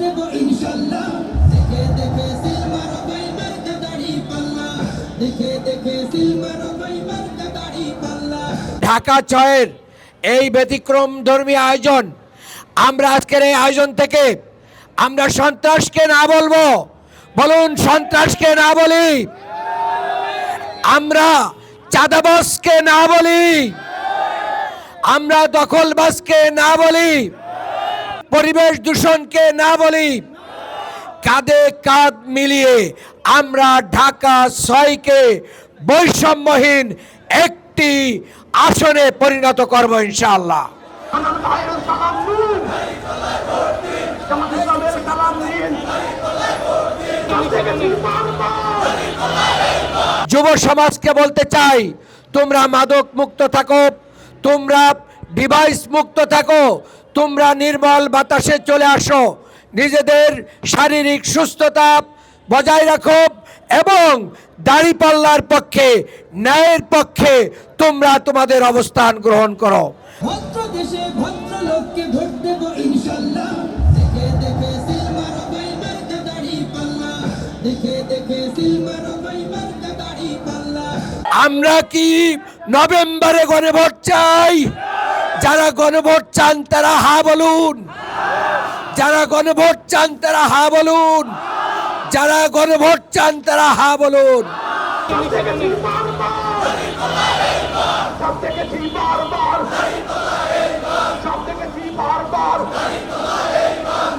দেব ইনশাল্লাহ। দেখে দেখে সিলমার বাইমার দাড়ি পাল্লা। দেখে দেখে সিলমার বাইমার দাড়ি পাল্লা। ঢাকা ছয়ের এই ব্যতিক্রম ধর্মী আয়োজন। আমরা আজকের এই আয়োজন থেকে আমরা সন্ত্রাসকে না বলব, বলুন সন্ত্রাসকে না বলি। আমরা চাঁদাবাসকে না বলি। আমরা দখলবাসকে না বলি। পরিবেশ দূষণকে না বলি, কাঁধে কাঁধ মিলিয়ে আমরা ঢাকা ছয়কে বৈষম্যহীন একটি আসনে পরিণত করব ইনশাআল্লাহ। যুব সমাজকে বলতে চাই, তোমরা মাদক মুক্ত থাকো, তোমরা ডিভাইস মুক্ত থাকো। তোমরা নির্মল বাতাসে চলে আসো। নিজেদের শারীরিক সুস্থতা বজায় রাখো এবং দাড়িপাল্লার পক্ষে ন্যায়ের পক্ষে তোমরা তোমাদের অবস্থান গ্রহণ করো। ভদ্র দেশে ভদ্রলোককে ভোট দেব ইনশাল্লাহ। দেখে দেখে সিলমার বাইমার দাড়ি পাল্লা দেখে দেখে সিলমার বাইমার দাড়ি পাল্লা আমরা কি নভেম্বরে গণভোট চাই? যারা গণভোট চান তারা হা বলুন। যারা গণভোট চান তারা হা বলুন। যারা গণভোট চান তারা হা বলুন।